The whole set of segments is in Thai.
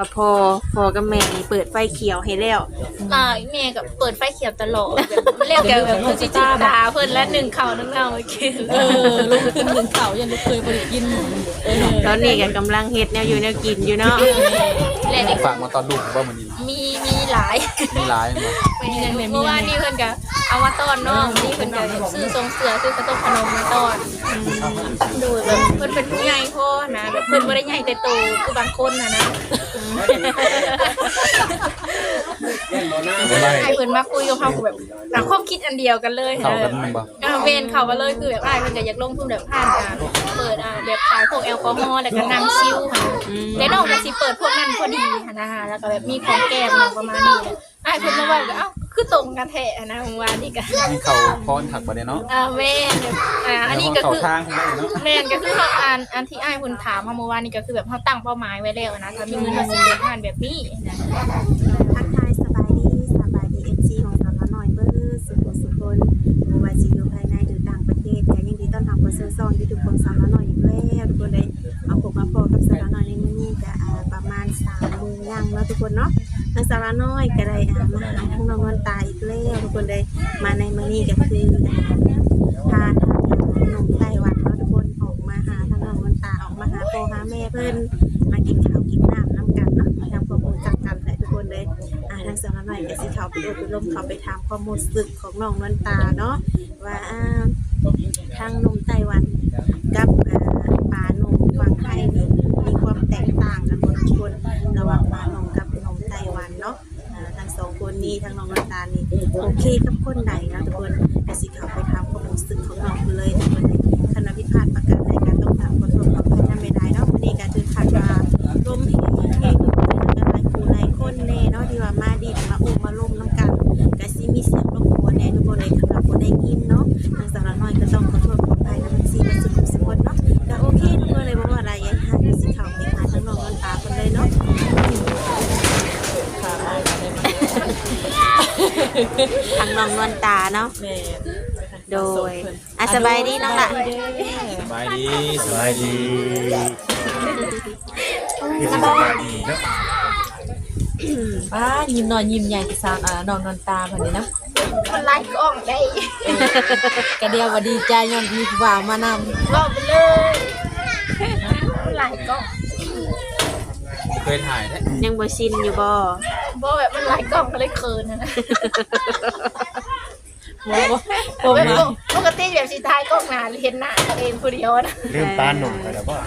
ว่าพอพอกับแม่นี่เปิดไฟเขียวให้แล้ว อ่าแม่กับเปิดไฟเขียวตลอดแบบเรียกแกแบบเพิ่นสิจิตาเพิ่นและหนึ่งเข่าหนึ่งเงาเมื่อกี้เออลูกเป็นหนึ่งเต่ายังลูกเคยบริกินเออตอนนี้ก็กำลังเฮ็ดแนวอยู่แนวกินอยู่เนาะและนี่ฝากมาตอนลูกผมว่ามันนี่มีมีหลายมีร้ายมาเพราะว่านี่เพิ่นก็เอามาต้อนน้องนี่เพิ่นก็ซื้อทรงเสือซื้อกระต้มขนมมาต้อน ดูแบบเพิ่นเป็นผู้ใหญ่พ่อนะแบบเพิ่นบ่ได้ใหญ่แต่โตคือบางคนนะนะบ่ ได้ไอ้เพิ่นมาคุยกับเฮาก็แบบต่างความคิดอันเดียวกันเลยเข้ากันมันบ่อ่าเวนเขามาเลยคือแบบอ้ายเพิ่นก็อยากลงทุนแบบผ่านการเปิดอ่าแบบขายพวกแอลกอฮอล์แล้วก็น้ำชิลค่ะแต่น้องก็สิเปิดพวกนั้นพอดีค่ะนะคะแล้วก็แบบมีของแก้มอย่างประมาณนี้เลยอ้ายเพิ่นมาว่าก็เอ้าคือตรงกันแท้นะเมื่อวานนี่ก็มีเขาพรถักบ่ได้เนาะอ่าแม่นแบบอ่าอันนี้ก็เขาคือทางของได้เนาะแม่นก็คือเขาอ่านอันที่อ้ายเพิ่นถามมาเมื่อวานนี่ก็คือแบบเขาตั้งเป้าหมายไว้แล้วนะถ้ามีเงินมาสิเปิดร้านแบบนี้นะ ว่าสิอยู่ภายในหรือต่างประเทศก็ยินดีต้อนรับเข้าสู่ช่องยูทูบของสาวน้อยอีกแล้วทุกคนเลยเอาผมมาพบกับสาวน้อยในมื้อนี้ก็อ่าประมาณ3โมงย่างเนาะทุกคนเนาะทางสาวน้อยก็ได้มาหาทั้งน้องนวลตาอีกแล้วทุกคนเลยมาในมื้อนี้ก็คืออ่าพาทางหนุ่มไต้หวันเนาะทุกคนออกมาหาทางน้องนวลตาออกมาหาพ่อหาแม่เพิ่นมากินข้าวกินน้ำน้ำกันเนาะมาทำความรู้จักกันและทุกคนเลย ทางสาวน้อยก็สิเขาไปอบรมเขาไปถามความรู้สึกของน้องนวลตาเนาะว่าทางนมไต้หวันกับอ่าปลานมฝั่งไทยนี่มีความแตกต่างกันบ่ทุกคนระหว่างปลานมกับนมไต้หวันเนาะอ่าทั้งสองคนนี้ทั้งน้องนวลตานี่โอเคกับคนใดเนะทุกคนก็สิเขาไปถามความรู้สึกของน้องเพิ่นเลย เนาะแม่โดยอะสบายดีน้องละสบายดีสบายดีคือสบายดีเนาะป้ายิ้มหน่อยยิ้มใหญ่ที่สามอ่าน้องนอนตาเพิ่นนี่นะมันไล่กล้องได้กระเดียวว่าดีใจย้อนมีผู้บ่าวมานำก็ไปเลยมันไล่กล้องเคยถ่ายแท้ยังบ่ชินอยู่บ่บ่แบบมันไล่กล้องก็เลยเคินนะ นะบ่บ่ผมแบบมาปกติแบบสิท้ายกล้องหน้าเห็นหน้าตัวเองผู้เดียวนะลืมปลาหนุ่มไปแล้วป่ะ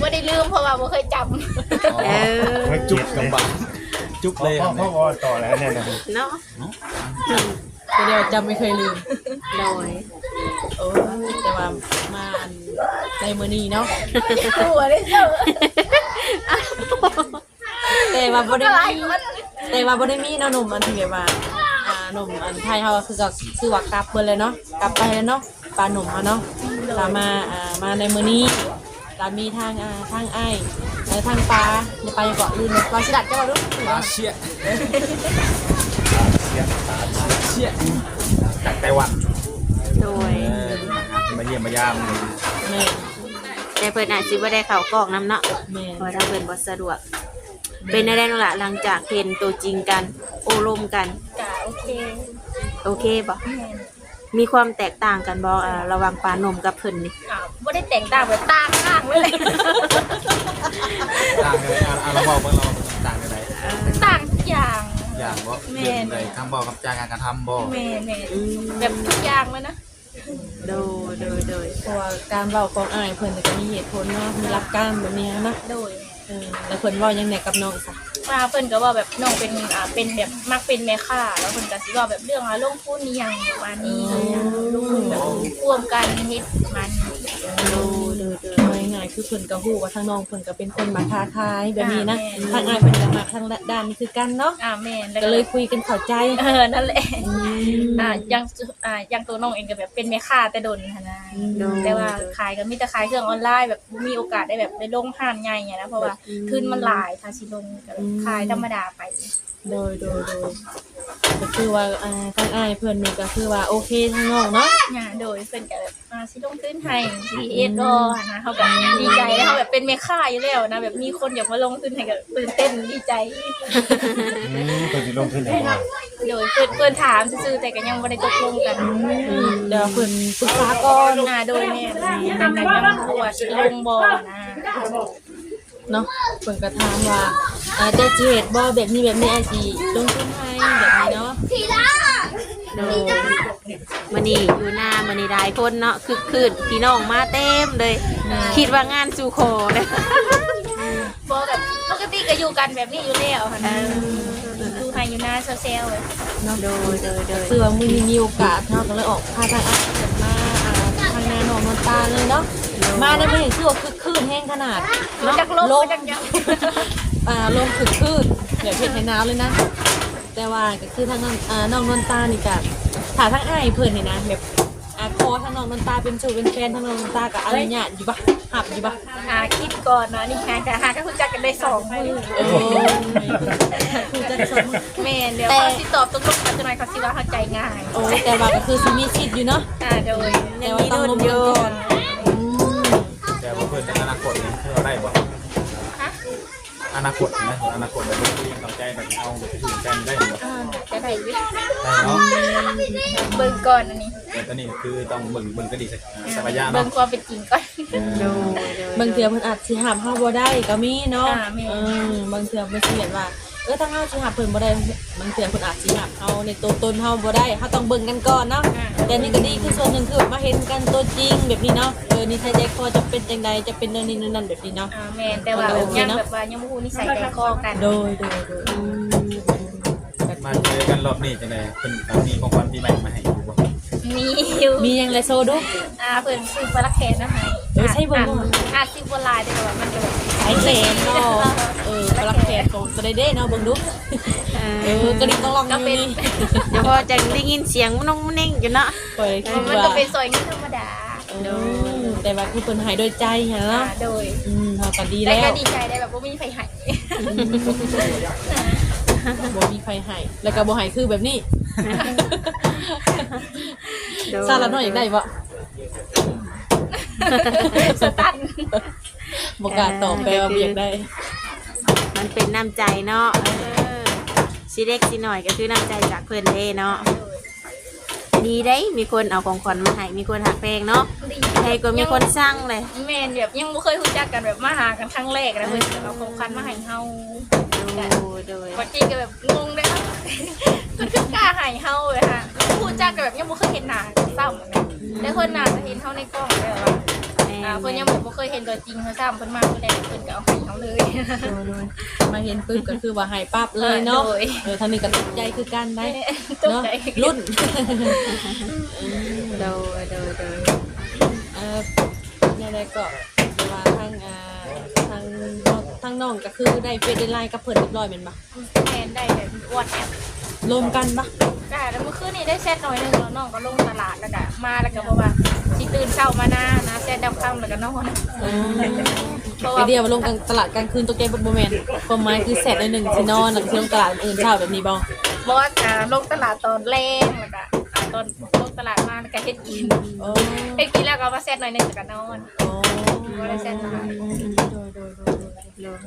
บ่ได้ลืมเพราะว่าบ่เคยจำเออไม่จุจุกกกำบังจุกเลยพ่อครับพ่อต่อแล้วเนี่ยนะเนาะกระเดียวจำไม่เคยลืมโดยโอ้แต่ว่ามาอันในมื้อนี้เนาะหัวได้เจอแต่ว่าบ่ได้อะไรมีมันแต่ว่าบ่ได้มีเนาะหนุ่มอันที่แบบว่าอ่า หนุ่มอันไทยเฮาก็คือก็คือว่ากลับเบิดเลยเนาะกลับไปแล้วเนาะปลาหนุ่มเฮาเนาะตามมาอ่ามาในมื้อนี้ก็มีทางอ่าทางอ้ายเอ่อทางปลาในปลายังเกาะลืมเลยปลาสิดัดจะว่ารู้ปลาเชี่ยเชี่ยจากไต้หวันโดย เออมาเยี่ยมมายามแม่แต่เพิ่นอาจสิบ่ได้เข้ากล้องนํเนาะแม่เพราะถ้าเพิ่นบ่สะดวก เป็นได้นั่นล่ะหลังจากเห็นตัวจริงกัน โอลมกันกะโอเคโอเคบ่มีความแตกต่างกันบ่อ่าระหว่างปลานมกับเพิ่นนี่อ่าบ่ได้แต่งต่างแบบต่างข้างเลยต่างกันเลยอะอะเราบอกว่าเราต่างกันไหนต่างทุกอย่าง อย่างว่าแม่เรื่องใดคำบอกกับจาการกระทำบอกแม่แม่อืมแบบทุกอย่างเลยนะโดยโดยโดยเพราะว่าการเว้าของอ้ายเพิ่นก็มีเหตุผลเนาะมีหลักการแบบนี้เนาะโดย เออแล้วเพิ่นเว้ายังไงกับน้องซะว่าเพิ่นก็ว่าแบบน้องเป็นอ่าเป็นแบบมักเป็นแม่ค้าแล้วเพิ่นก็สิว่าแบบเรื่องอ่าลงทุนนี่หยังประมาณนี้ลงทุนแบบร่วมกันเฮ็ดประมาณนี้ คือเพิ่นก็ฮู้ว่าทางน้องเพิ่นก็เป็นคนมาค้าขายแบบนี้นะทางอ้ายเพิ่นก็มาทางด้านนี้คือกันเนาะอ่าแม่นแล้วก็เลยคุยกันเข้าใจเออนั่นแหละอืมอ่ายังอ่ายังตัวน้องเองก็แบบเป็นแม่ค้าแต่ดนหั้นนะโดยแต่ว่าขายก็มีแต่ขายเครื่องออนไลน์แบบบ่มีโอกาสได้แบบได้ลงห้างใหญ่ไงนะเพราะว่าทุนมันหลายทาสิลงก็แบบขายธรรมดาไป โดยโดยโดยก็คือว่าอ่าทางอ้ายเพิ่นนี่ก็คือว่าโอเคทางน้องเนาะงานโดยเพิ่นก็แบบอ่าสิลงทุนให้สิเอ็ดก็นะเขาแบบดีใจแล้วเขาแบบเป็นแม่ค้าอยู่แล้วนะแบบมีคนอยากมาลงทุนให้ก็ตื่นเต้นดีใจ อืมเพิ่นสิลงทุนให้บ่โดยเพิ่นเพิ่นถามซื่อๆแต่ก็ยังบ่ได้ตกลงกันเดี๋ยวเพิ่นปรึกษาก่อน อ่าโดยแม่แต่ก็ยังบ่รู้ว่าสิลงบ่นะ เนาะเพิ่นก็ถามว่าอ่าจะสิเฮ็ดบ่แบบนี้แบบนี้อ้ายสิลงทุนให้แบบนี้เนาะโดยมื้อนี้อยู่หน้ามื้อนี้หลายคนเนาะคึกคืนพี่น้องมาเต็มเลย คิดว่างานสู่ขอเด้อบ่แบบปกติก็อยู่กันแบบนี้อยู่แล้วค่ะนะดูให้อยู่หน้าเซลล์เลยโดยโดยโดยคือว่ามื้อนี้มีโอกาสเฮาก็เลยออกพาทางอ้ายเพิ่นมาอ่าทางนาหนองนนตาเลยเนาะ มาได้บ่เห็นคือว่าคึกคืนแห้งขนาดรู้จักลบรู้จักยังอ่าลมคึกคืนเดี๋ยวเฮ็ดให้หนาวเลยนะ แต่ว่าก็คือทางน้องอ่าน้องนนตานี่ก็ถ้าทางอ้ายเพิ่นนี่นะแบบอ่าคอทางน้องนนตาเป็นชูเป็นแฟนทางน้องนนตาก็อนุญาตอยู่ปะหับอยู่ปะหาคิดก่อนนะนี่หาก็หาก็รู้จักกันได้สองมือโอ้คือจะสมแม่นเดี๋ยวเขาสิตอบตรงๆกันจะหน่อยเขาสิว่าเข้าใจง่ายโอ้แต่ว่าก็คือสิมีสิทธิ์อยู่เนาะอ่าโดยแต่ว่าต้องลมเยอะ แต่ว่าเพิ่นในอนาคตนี่เพื่อได้บ่ฮะอนาคตนะอนาคตแบบนี้ต้องใจแบบเอาไปถึงใจได้บ่อ่าจะได้วิได้เนาะเบิ่งก่อนอันนี้ แต่ตอนนี้คือต้องเบิ่งเบิ่งก็ดีสักสักระยะเบิ่เนาะงความเป็นจริงก่อน โดยโดยบางเทื่อเพิ่นอาจสิห้ามเฮาบ่ได้ก็มีเนาะอ่ามี เออบางเทื่อเพิ่นสิเห็นว่า เออถ้าเฮาสิห้ามเพิ่นบ่ได้บางเทื่อเพิ่นอาจสิห้ามเฮาในตัวตนเฮาบ่ได้เฮาต้องเบิ่งกันก่อนเนาะแต่นี่ก็ดีคือส่วนหนึ่งคือแบบมาเห็นกันตัวจริงแบบนี้เนาะเออนี่ถ้าใจคอจะเป็นจังใดจะเป็นเรื่องนี้เรื่องนั้นแบบนี้เนาะอ่าแม่นแต่ว่าแบบยังแบบว่ายังบ่ฮู้นิสัยใจคอกัน โดยโดยโดย มาเจอกันรอบนี้จังได๋เพิ่นมีของขวัญปีใหม่มาให้อยู่บ่ มีอยู่มีหยังไรโซดู อ่าเพิ่นซื้อปลาแคนมาให้เออใช่บ่ อ่าอ่าซื้อบ่หลายแต่ว่ามันก็แบบไอแขนเนาะเออปลักแขนของตัวเด้เนาะเบิ่งดูเออกระดิ่งต้องลองอยู่นี่เดี๋ยวพอจะได้ยินเสียงมันน้องมันเน่งอยู่เนาะปล่อยคิดมันว่าก็เป็นซอยนี้ธรรมดาเออแต่ว่าคือเพิ่นใหายโดยใจหั่นอ่าเนาะโดยอืมเฮาก็ดีแต่แล้ก็วดีใจได้แบบว่าไม่มีไฟหายบ่มีใครให้แล้วก็บ่ให้คือแบบนี้โดย ซาละน้อยอยากได้บ่สตันบ่กล้าตอบไปว่าบ่อยากได้ มันเป็นน้ำใจเนาะเออสิเล็กสิหน่อยก็คือน้ำใจจากเพื่อนเด้เนาะดีได้มีคนเอาของขวัญมาให้มีคนหักแพงเนาะใครก็มีคนสร้างเลยแมนแบบยังไม่เคยรู้จักกันแบบมาหากันครั้งแรกนะเพื่อนเอาของคันมาให้เฮา โดยโดย วันจริงก็แบบงงเลยนะ มันคือกล้าให้เฮาเลยค่ะพูดจักกันแบบยังไม่เคยเห็นหน้าซ้ำนะแต่คนหน้าจะเห็นเฮาในกล้องเลยว่าอ่าเพิ่นยังบอกบ่เคยเห็นตัวจริงเขาซ้ำเพิ่นมาเพิ่นแรกเพิ่นก็เอาให้เฮาเลย มาเห็นปึ๊บก็คือว่าใหายปั๊บเลยเนาะโดย เออทางนี้ก็ตกใจคือกันได้ตกเนาะใจรุ่น โดยโดยโดยเออยังไงก็เวลาทางอ่าทางน้องทางน้องก็คือได้เฟซได้ไลน์กับเพิ่นเรียบร้อยแม่นบ่แมนได้แบบวอทแอป รวมกันปะได้แล้วเมื่อคืนนี้ได้แซดหน่อยหนึงแล้วน้องก็ลงตลาดแล้วก็มาแล้วก็บอกว่าสิตื่นเช้ามาหน้านะแซดดำค่ำแล้วก็นอนอืมเพราะไอว่าเดียว่าลงกลางตลาดกลางคืนตัวเกมบนโมเมนต์ความหมายคือแสดในหนึ่งสินอนแล้วก็สิลงตลาดอื่นเช้าแบบนี้บ่บอกว่าอ่าลงตลาดตอนแรงแล้วก็อ่าตอนลงตลาดมาแล้วก็เฮ็ดกินโอ้เฮ็ดกินแล้วก็เอามาแซดหน่อยหนึงแล้วก็นอนโอ้บ่ได้แซ่บหลายโดยโดยโดยโดย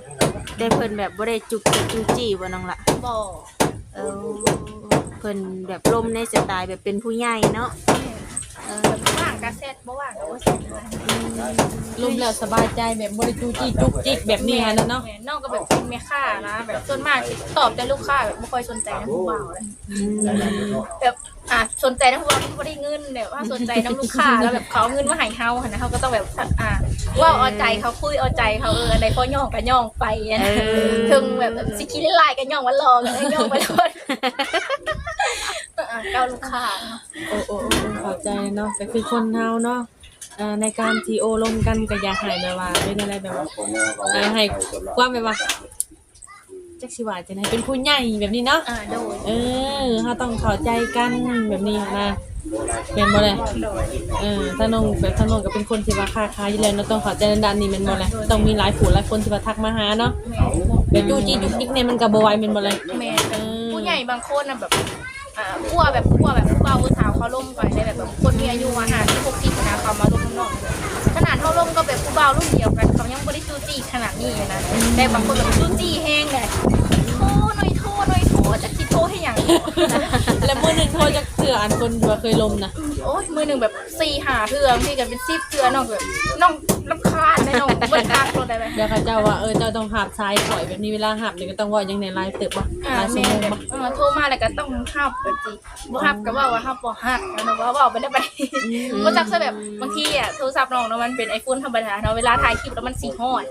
แต่เพิ่นแบบบ่ได้จุกจิกจุกจี้บ่น้องละบอก เออเพิ่นแบบลมในสไตล์แบบเป็นผู้ใหญ่เนาะ ว่างก็แซดบ่ว่างก็บ่แซดเลยรวมแล้วสบายใจแบบบริจูจี้จุกจิกแบบนี้ฮะเนาะแม่น้องก็แบบเป็นแม่ค้านะแบบส่วนมากสิตอบแต่ลูกค้าแบบไม่ค่อยสนใจน้ำผู้บ่าวเลยแบบอะสนใจน้ำผู้บ่าวไม่ได้เงินแบบว่าสนใจน้ำลูกค้าแล้วแบบเขาเอาเงินมาให้เฮาหันนะเขาก็ต้องแบบอะว่าเอาใจเขาคุยเอาใจเขาเอออะไรพอย่องก็ย่องไปอะเออถึงแบบสิคิดไล่กันย่องวันรอกันย่องไปโดน อะเก้าลูกค้าโอ้โอ้โอ้เข้าใจเนาะก็คือคนเฮาเนาะอ่าในการที่โอลมกันก็อย่าให้แบบว่าเป็นอะไรแบบว่าอ่าให้ความแบบว่าจักสิว่าจะไหนเป็นผู้ใหญ่แบบนี้เนาะอ่าโดยเออเขาต้องเข้าใจกันแบบนี้นะเป็นบ่เลยเออถ้าน้องแบบถ้าน้องก็เป็นคนที่ว่าค้าขายอยู่แล้วเนาะต้องเข้าใจในด้านนี้แม่นบ่เลยต้องมีหลายผู้หลายคนที่ว่าทักมาหาเนาะแบบจู้จี้จุกจิกเนี่ยมันก็บ่ไหวแม่นบ่เลยแม่เออผู้ใหญ่บางคนน่ะแบบ อ่ากลัวแบบกลัวแบบผู้เบาผู้สาวเขาล่มไปในแบบแบบคนมีอายุอาหารที่พวกที่นะเขามาล่มข้างนอกขนาดเขาล่มก็แบบผู้เบารุ่นเดียวกันเขายังไม่ได้จูจี้ขนาดนี้นะแต่บางคนแบบจูจี้แห้งเลย ให้อย่างแล้วมื้อหนึงโทรจักเทื่ออันคนที่ว่าเคยลมนะโอ้ยมือหนึ่งแบบสี่หาเทือพี่กันเป็นสิบเทือน้องแบบน้องรำคาญในน้องเบิดคักรถได้ไหมเดี๋ยวเขาเจ้าว่าเออเจ้าต้องหับซ้ายข่อยแบบนี้เวลาหับนี่ก็ต้องว่ายังในไลฟ์เติบบ่อ่าไลฟ์ชั่วแม่โมงแบบบ่เออโทรมาแล้วก็ต้องฮับแบบจีบ่ฮับก็ว่าว่าฮับบ่ฮักแล้วว่าว่าไปได้ไปก็จักซะแบบบางทีอะโทรศัพท์น้องเนาะมันเป็นไอโฟนธรรมดาเนาะเวลาถ่ายคลิปแล้วมันสีฮอด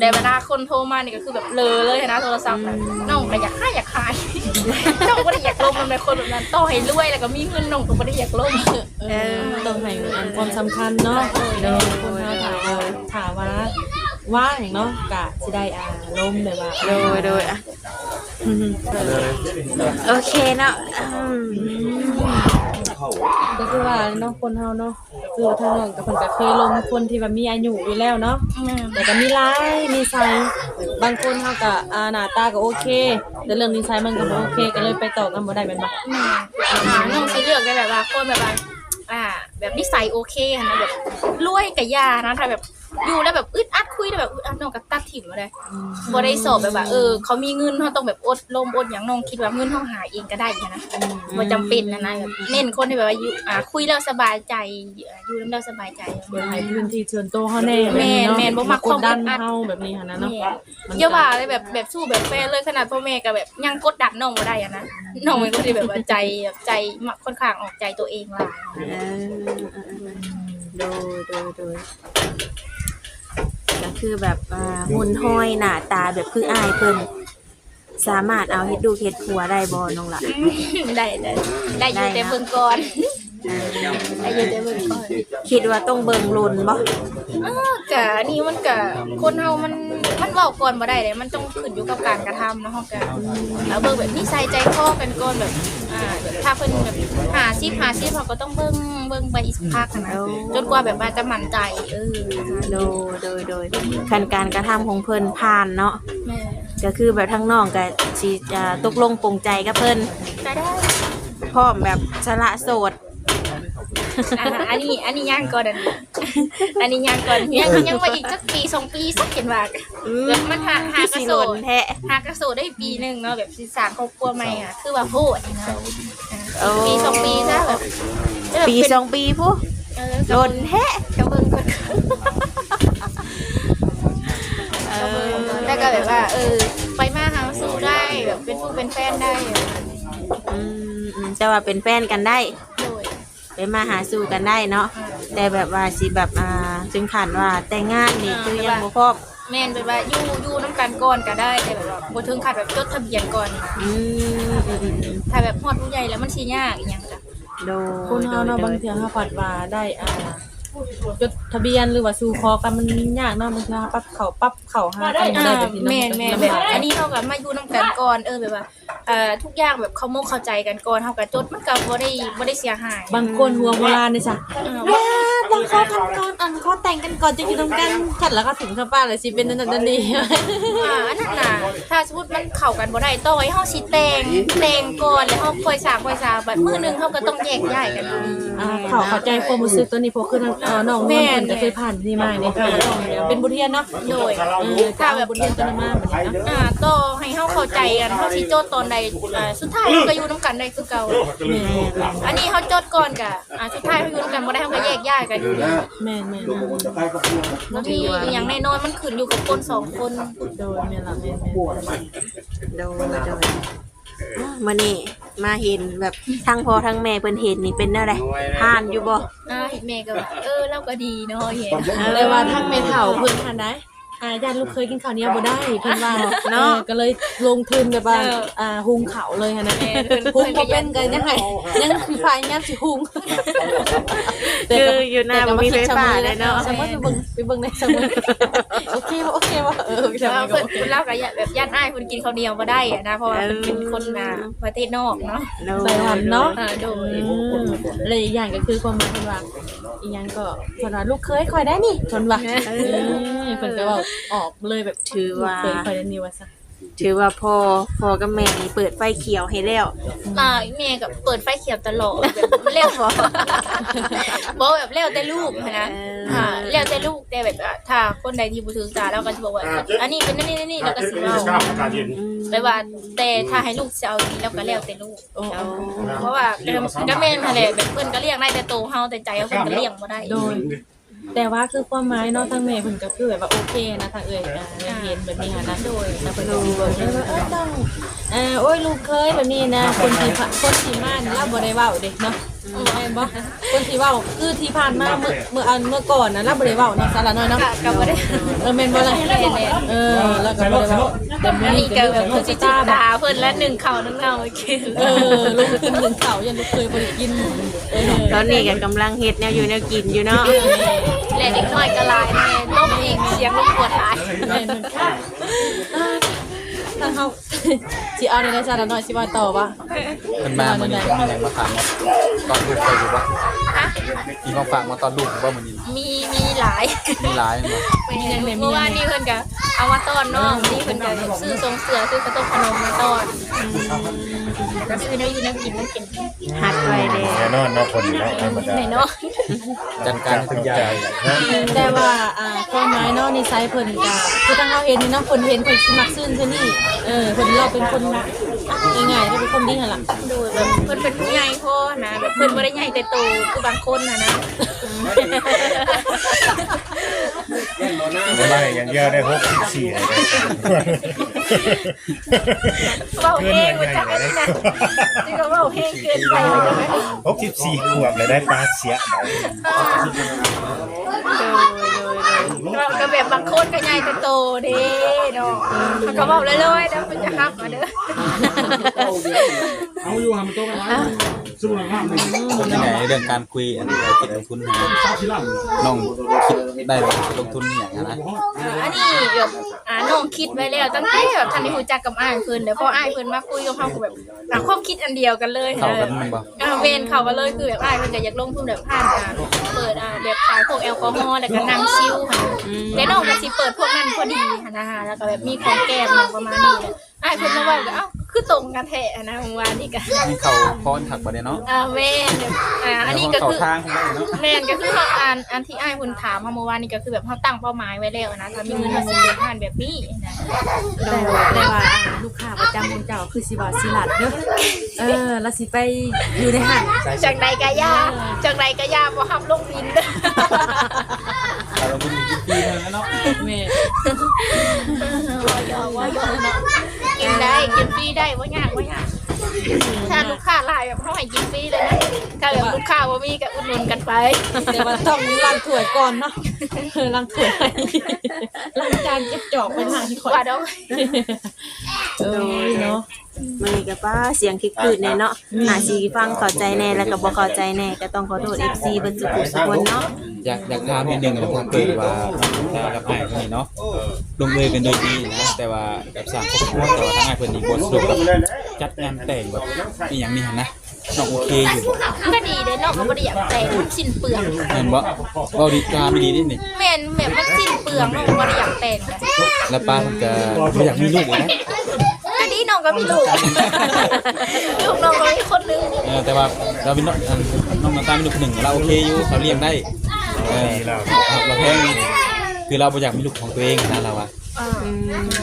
แต่เวลาคนโทรมานี่ก็คือแบบเลอเลยนะโทรศัพท์น่ะน้องก็อยากให้อยากขายน้องก็ได้อยากลงมันเป็นคนแบบนั้นต่อให้รวยแล้วก็มีเงินน้องก็บ่ได้อยากลงเออต้องให้อันความสำคัญเนาะเดี๋ยวคนเฮาถามว่าถามว่าว่างเนาะกะสิได้อ่าลมแบบว่าโดยโดยอะโอเคเนาะอืม ก็คือว่าเนาะคนเฮาเนาะคือทางน้องกับเพิ่นก็เคยลมคนที่ว่ามีอายุอยู่แล้วเนาะแต่ก็มีร้ายมีไซบางคนเขาก็อ่าหน้าตาก็โอเค แต่เรื่องนิสัยมันก็บ่โอเคก็เลยไปต่อกันบ่ได้แม่นบ่อ่าน้องสิเลือกได้แบบว่าคนแบบว่าอ่า แบบนิสัยโอเคอะนะแบบรวยกับยานะถ้าแบบ อยู่แล้วแบบอึดอัดคุยแล้วแบบอึดอัดน้องก็ตัดถิ่มมาเลยบ่ได้สอบแบบว่าเออเขามีเงินเขาต้องแบบอดลมอดอย่างน้องคิดว่าเงินเขาหาเองก็ได้นะบ่จำเป็นนะนะแบบเน้นคนที่แบบว่าอยู่อ่าคุยแล้วสบายใจอยู่แล้วสบายใจเดี๋ยวให้พื้นที่ส่วนตัวเฮาแน่แม่นเนาะแม่นบ่มักกดดันความอึดอัดเฮาแบบนี้หั่นนะเนาะแม่มันก็อย่าว่าเลยแบบแบบสู้แบบแฟนเลยขนาดพ่อแม่ก็แบบยังกดดันน้องบ่ได้อะนะน้องเป็นคนที่แบบว่าใจแบบใจมักค่อนข้างออกใจตัวเองหลายเออโดยโดยโดยก็ คือแบบอ่าหุ่นห้อยหน้าตาแบบคืออายเพิ่นสามารถเอาเฮ็ดดูกเฮ็ดผัวได้บ่น้องล่ะ ได้ได้ได้อยู่แต่เบิ่งก่อน ได้อยู่แต่เบิ่งก่อนคิดว่าต้องเบิ่งลุนบ่เออกะนี่มันกะคนเฮามันมันเว้าก่อนบ่ได้เลยมันต้องขึ้นอยู่กับการกระทำเนาะเฮากะแล้วเบิ่งแบบนิสัยใจคอกันก่อนแบบอ่าถ้าเพิ่นแบบหาซิหาซิเขาก็ต้องเบิ่งเบิ่งไปอีกสักพักนะจนกว่าแบบว่าจะมั่นใจเออโดยโดยโดยคันการกระทำของเพิ่นผ่านเนาะแม่ก็คือแบบทั้งน้องก็สิจะตกลงปลงใจกับเพิ่นจะได้ พร้อมแบบสละโสด อ่าอันนี้อันนี้ย่างก่อนอันนี้อันนี้ย่างก่อนยังยังว่าอีกสักปีสองปีสักเห็นว่าแบบมันหาหากระสิโสโลดนแท้หากระโสดได้ปีหนึ่งเนาะแบบสิสร้างครอบครัวใหม่อะคือว่าโหดนะโอ้ปีสองปีซะแบบจะแบบปีเป็นสองปีผู้เออโลนแท้กระเบิงก่อนเออแล้วก็แบบว่า เออ ไปมาหาสู่ได้แบบเป็นผู้เป็นแฟนได้อืมอืมแต่ว่าเป็นแฟนกันได้โดย ไปมาหาสู่กันได้เนาะแต่แบบว่าสิแบบอ่าจึงขันว่าแต่งงานนี่คือยังบ่พร้อมแม่นแบบว่าอยู่อยู่น้ำกันก่อนก็ได้แต่แบบว่าบ่ถึงขัดแบบจดทะเบียนก่อนนะอืมอืมอืมอืมถ้าแบบฮอดผู้ใหญ่แล้วมันสิยากอีหยังจ้ะโดยคนเฮาเนาะโดบางยเทื่อเฮาปัดว่าได้อ่า จดทะเบียนหรือว่าสู่คอกันมันยากเนาะบางเทื่อปั๊บเข้าปั๊บเข้าหากันบ่ได้แบบนี้เนาะแม่นแม่นลำแบบบากอันนี้เท่ากับมาอยู่น้ำกันก่อนเออแบบว่าเอ่อทุกอย่างแบบเขาโมกเข้าใจกันก่อนเท่ากับจดมันก็บ่ได้บ่ได้เสียหายบางคนหัวโบราณนี่จ้ะเออว้าต้องขอกันก่อนอันขอแต่งกันก่อนจะอยู่ตรงกันขัดแล้วก็ถึงเข้าป้านเลยสิเป็นนั่นนั่นนี่อ่าอันนั้นน่ะถ้าสมมติมันเข้ากันบ่ได้ต้องให้เฮาสิแต่งแต่งก่อนแล้วเฮาค่อยสร้างค่อยสร้างบัดมื้อหนึงเฮาก็ต้องแยกย้ายกันอยู่ อ่าเขาเข้าใจความรู้สึกตัวนี้เพราะคือทางเอ่อน้องเมื่อคนก็เคยผ่านที่มาเนี่ยค่ะเป็นบทเรียนเนาะโดยเออถ้าแบบบทเรียนตัวนั้นมาแบบนี้เนาะอ่าก็ให้เฮาเข้าใจกันเฮาสิโจทย์ตอนใดอ่าสุดท้ายเฮาก็อยู่นํกันได้คือเก่า อันนี้เฮาโจทย์ก่อนกะอ่าสุดท้ายเฮาอยู่นํกันบ่ได้เฮาก็แยกย้ายกันอยู่ดีแม่นแม่นบางทีอย่างแน่นอนมันขึ้นอยู่กับคนสองคนโดยแม่นละแม่นแม่น โดยโดย มื่อนี้มาเห็นแบบทั้งพ่อทั้งแม่เพิ่นเห็นนี่เป็นอะไรผ่านอยู่บ่อ่าแม่ก็ว่าเออเราก็ดีเนาะเห็นเลยว่าทั้งเมทัลเพิ่นทันได้ อ่าญาติลูกเคยกินข้าวเหนียวบ่ได้เพิ่นว่าเนาะออก็เลยลงทุนแบบว่าอ่าหุงข้าวเลยหั่นนะหุงบ่เป็นกันยังไงยังคือพายยามสิหุงคืออยู่หน้าบ่มีไฟฟ้าเลยเนาะสมมุติไปเบิ่งไปเบิ่งในสมุดโอเคบ่โอเคบ่เออแต่ใช่ว่าบ่เพิ่นเพิ่นเล่ากับแบบญาติอ้ายเพิ่นกินข้าวเหนียวบ่ได้อะนะเพราะว่าเพิ่นเป็นคนอ่าประเทศนอกเนาะไปทำเนาะอ่าโดยอืมและอีกอย่างก็คือความหมายเพิ่นว่าอีกอย่างก็เพิ่นว่าลูกเคยคอยได้นี่เพิ่นว่าเออเพิ่นก็เว้าออกเลยแบบถือว่าลูกเคยคอยได้นี่ว่าซะถือว่าพ่อพ่อกับแม่นี่เปิดไฟเขียวให้แล้วอ่าแม่ก็เปิดไฟเขียวตลอดแบบเร็วบ่บ่แบบเร็วแต่ลูกนะเออค่ะเร็วแต่ลูกแต่แบบว่าถ้าคนใดที่บ่ถือสาเราก็สิบอกว่าอันนี้เป็นนี่นี่นี่เราก็สิเว้าไปว่าแต่ถ้าให้ลูกจะเอาดีแล้วก็แล้วแต่ลูกโอ้เพราะว่าก็แม่นหั่นแหละแบบเพิ่นก็เลี้ยงได้แต่โตเฮาแต่ใจเฮาเพิ่นก็เลี้ยงบ่ได้โดย แต่ว่าคือความหมายเนาะทางแม่เพิ่นก็คือแบบว่าโอเคนะทางเอ่ยอ่าแม่เห็นแบบนี้ค่ะนะโดยนะเพิ่นก็สิบอกเลยว่าเออต้องเอ่อโอ้ยลูกเคยแบบนี้นะคนที่คนที่มานเราบ่ได้เว้าเด้เนาะแม่นบ่คนที่เว้าคือที่ผ่านมาเมื่อเมื่ออันเมื่อก่อนนะเราบ่ได้เว้าเนาะสาระน้อยเนาะค่ะก็บ่ได้เออแม่นบ่ล่ะเออแล้วก็บ่ได้เว้าแต่มื้อัอนนี้นี้ก็ก็แบแบบบเพิ่เพิ่นนสิสิตาตาแบบเพิ่นละหนึ่งข้าวหนึงเอากินเออลูกขึ้นถึงเขายันลูกเคยบ่ได้กินเออตอนนี้ก็กำลังเฮ็ดแนวอยู่แนวกินอยู่เนาะแลเด็กน้อยก็หลายแม่ต้มอีกเสียงรบกวนหลาย แม่นเหมือนกัน ถ้าเขาสิเอาในในสาระน้อยสิว่าต่อว่าเพิ่นมามื้อนี้มีหยังมาฝากเนาะตอนลูกเคยอยู่บ่มีของฝากมาตอนลูกบ่มื้อนี้มีมีหลายมีหลายเนาะเพราะว่านี่เพิ่นก็เอามาต้อนน้องนี่เพิ่นก็ซื้อทรงเสือซื้อกระต้มขนมมาต้อน ก็ซื้อได้อยู่น้ำกินน้ำกินหัดไว้เด้แน่นอนเนาะคนเนาะธรรมดาเนาะจัดการทุกอย่างแต่ว่าอ่าความหมายเนาะนิสัยเพิ่นก็คือตั้งเราเห็นนี่เนาะคนเห็นเพิ่นสมักซื่นซื่อนี่เออเพิ่นเราเป็นคนง่ายๆก็เป็นคนดีหั่นล่ะดยแบบเพิ่นเป็นผู้ใหญ่พ่อนะแบบเพิ่นบ่ได้ใหญ่แต่โตคือบางคนน่ะนะ บ่ได้อย่างเดียวได้64เลยเว้าเองว่าจักอันนี้นะนี่ก็เว้าเองเกินไปเลยจังได๋64ขวบเลยได้ปลาเสียได้เราก็แบบบางคนก็ใหญ่แต่โตเด้เนาะเขาก็เว้าเลยๆแล้วมันจะฮับมาเด้อ เอาอยู่หามันโตกันไว้ สู้หลังห้ามเลยเป็นยังไงเรื่องการคุยอันนี้คิดลงทุนให้ข้าวชิลังน้องคิดได้ว่าลงทุนนี่หยังอะนะอันนี้แบบอ่าน้องคิดไว้แล้วตั้งแต่แบบทันได้รู้จักกับอ้ายเพิ่นเดี๋ยวพออ้ายเพิ่นมาคุยกับเฮาก็แบบอะความคิดอันเดียวกันเลยเข้ากันมันบ่อ่าเวนเข้ากันเลยคือแบบอ้ายเพิ่นก็อยากลงทุนแบบผ่านอ่าเปิดอ่าแบบขายพวกแอลกอฮอล์แล้วก็นั่งชิลค่ะแต่น้องก็สิเปิดพวกนั้นพอดีค่ะนะคะแล้วก็แบบมีของแก้มอย่างประมาณนี้แหละ อ้ายเพิ่นมาเว่าก็เอ้าคือตรงกันแท้อะนะเมื่อวานนี้ก็มีเข้าพรขักบ่ได้เนาะอ่าแม่นแบบอ่าอันนี้ก็เข้าคือทางของเราเนาะแม่นก็คือเขาอ่านอันที่อ้ายคุณถามมาเมื่อวานนี้ก็คือแบบเขาตั้งเป้าหมายไว้แล้วนะถ้ามีเงินมาสิบล้านแบบนี้นะแต่ว่าแต่ว่าอ่าลูกค้าประจำของเจ้าคือสิว่าสิลัดเด้อเออแล้วสิไปอยู่ในห้างจากใดกะยาจากใดกะยาบ่ฮับลงบินเด้อถ้าเราบุญกินฟรีเท่านั้นเนาะแม่ ว่าย่อว่าย่อเนาะกิน ได้กินฟรีได้บ่ยากบ่ยากถ้าลูกค้าหลายแบบเขาให้กินฟรีเลยนะถ้าแบบลูกค้าว่ามีก็อุดหนุนกันไป แต่ว่าต้องร้างถ้วยก่อนเนาะ ล้างถ้วยล้างจานเก็บจอกไปล้างที่ขอว่าดอกเออเนาะมื้อนี้ก็ป้าเสียงคิกคืดแน่เนาะหาสิฟังเข้าใจแน่แล้วก็บ่เข้าใจแน่ก็ต้องขอโทษ FC เบิ่นสุขุสุคนเนาะอยากอยากถามนิดนึงนะครับเกิดว่าถ้ากับอ้ายคนนี้เนาะลงเอยกันโดยดีนะแต่ว่ากับสร้างครอบครัวแต่ว่าทางอ้ายเพิ่นนี่บ่สะดวกแบบจัดงานแต่งแบบอีหยังนี่หั่นนะ น้องโอเคอยู่บ่ก็ดีเด้เนาะก็บ่ได้อยากแต่งมันสิ้นเปลือง เห็นบ่เว้าดีกาไม่ดีนี่นี่แม่นแบบมันสิ้นเปลืองเนาะบ่ได้อยากแต่งนะแล้วป้ามันก็บ่อยากมีลูกเลยนะอันนี้น้องก็มีลูก ลูกน้องก็มีคนนึงเออแต่ว่าเราเป็นน้องอันน้องน้ำตาลเป็นลูกคนหนึ่งเราโอเคอยู่เขาเลี้ยงได้เออเราแพงคือเราบ่อยากมีลูกของตัวเองนะเราอะ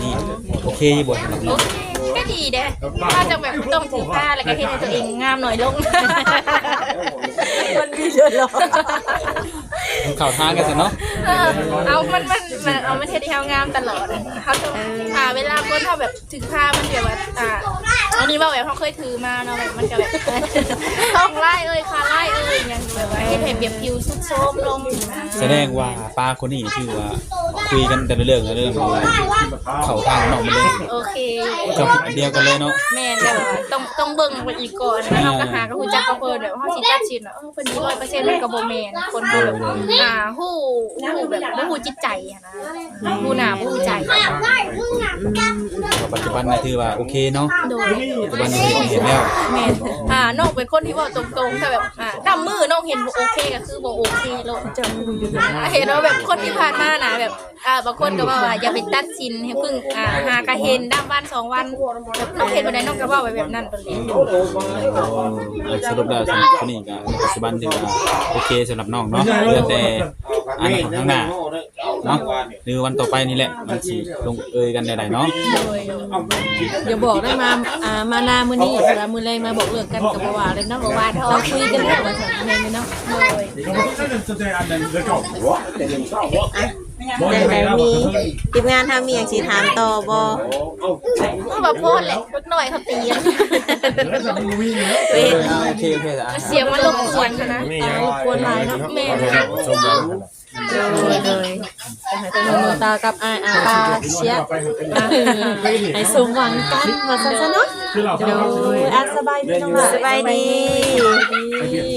นี่โอเคอยู่บ่สำหรับโอน้องเคก็ ดีเด้ถ้าจะแบบต้องถือผ้าแล้วก็เฮ็ดให้ตัวเองงามหน่อยลง มันมีเยอะหรอมันเข้าทางกันซะเนาะเออเอามันมันมันเอามันเฮ็ดให้เฮางามตลอดอะเขาต้องอ่าเวลาคนเขาแบบถือผ้ามันแบบว่าอ่าอันนี้ว่าแบบเขาเคยถือมาเนาะแบบมันก็แบบต้องไล่เอ้ยคาไล่เอ้ยอย่างแบบว่าเฮ็ดให้เบียบผิวสุดโทรมลงนะแสดงว่าป้าคนนี้ชื่อว่าคุยกันแต่ละเรื่องแต่ละเรื่องเข้าทางน้องมันเลยโอเคก็คิดอันเดียวกันเลยเนาะแม่นแบบว่าต้องต้องเบิ่งไปอีกก่อนนะเฮาก็หาก็ฮู้จักกับ แบบเฮาสิตัดสินว่าเออเพิ่นดี100%มันก็บ่แม่นคนที่แบบอ่าฮู้ฮู้แบบบ่ฮู้จิตใจอะนะฮู้หน้าบ่ฮู้ใจ ปัจจุบันนี่ถือว่าโอเคเนาะโดยปัจจุบันนี้เห็นแล้วแม่นอ่าน้องเป็นคนที่เว่าตรงๆถ้าแบบอ่าทำมือน้องเห็นบ่โอเคก็คือบ่โอเคโลดจะเห็นว่าแบบคนที่ผ่านมานะแบบอ่าบางคนก็ว่าว่าอย่าไปตัดสินให้เพิ่งอ่าหากะเห็นด้ามวันสองวันแบบน้องเห็นบ่ได้น้องก็เว้าไปแบบนั้นเพิ่นเลยสรุปแล้วสำหรับคนนี้ก็ปัจจุบันถือว่าโอเคสำหรับน้องเนาะเหลือแต่อันข้างหน้าเนาะหรือวันต่อไปนี่แหละมันสิลงเอยกันใดๆเนาะอย่าบอกได้มาอ่ามานามื้อนี้เวลามื้อแรงมาบอกเลิกกันกับบ่ว่าเลยเนาะบ่ว่าเราคุยกันแล้วว่าซั่นแม่นไหมเนาะ แต่ไหนมีทีมงานทำมีอย่างสีถามต่อบ่ก็แบบโพดแหละเล็กน้อยเขาตีกันเว้ยโอเคโอเคอะเสียงมันรบกวนนะนี่ยังควรหลายเนาะแม่ชมกันเลยเลยแต่ให้ตัวมือตากับอ้ายอาปาเชียอะให้สมหวังกันว่าซั่นซะเนาะคือเราโดยอะสบายดีน้องหลานสบายดีดี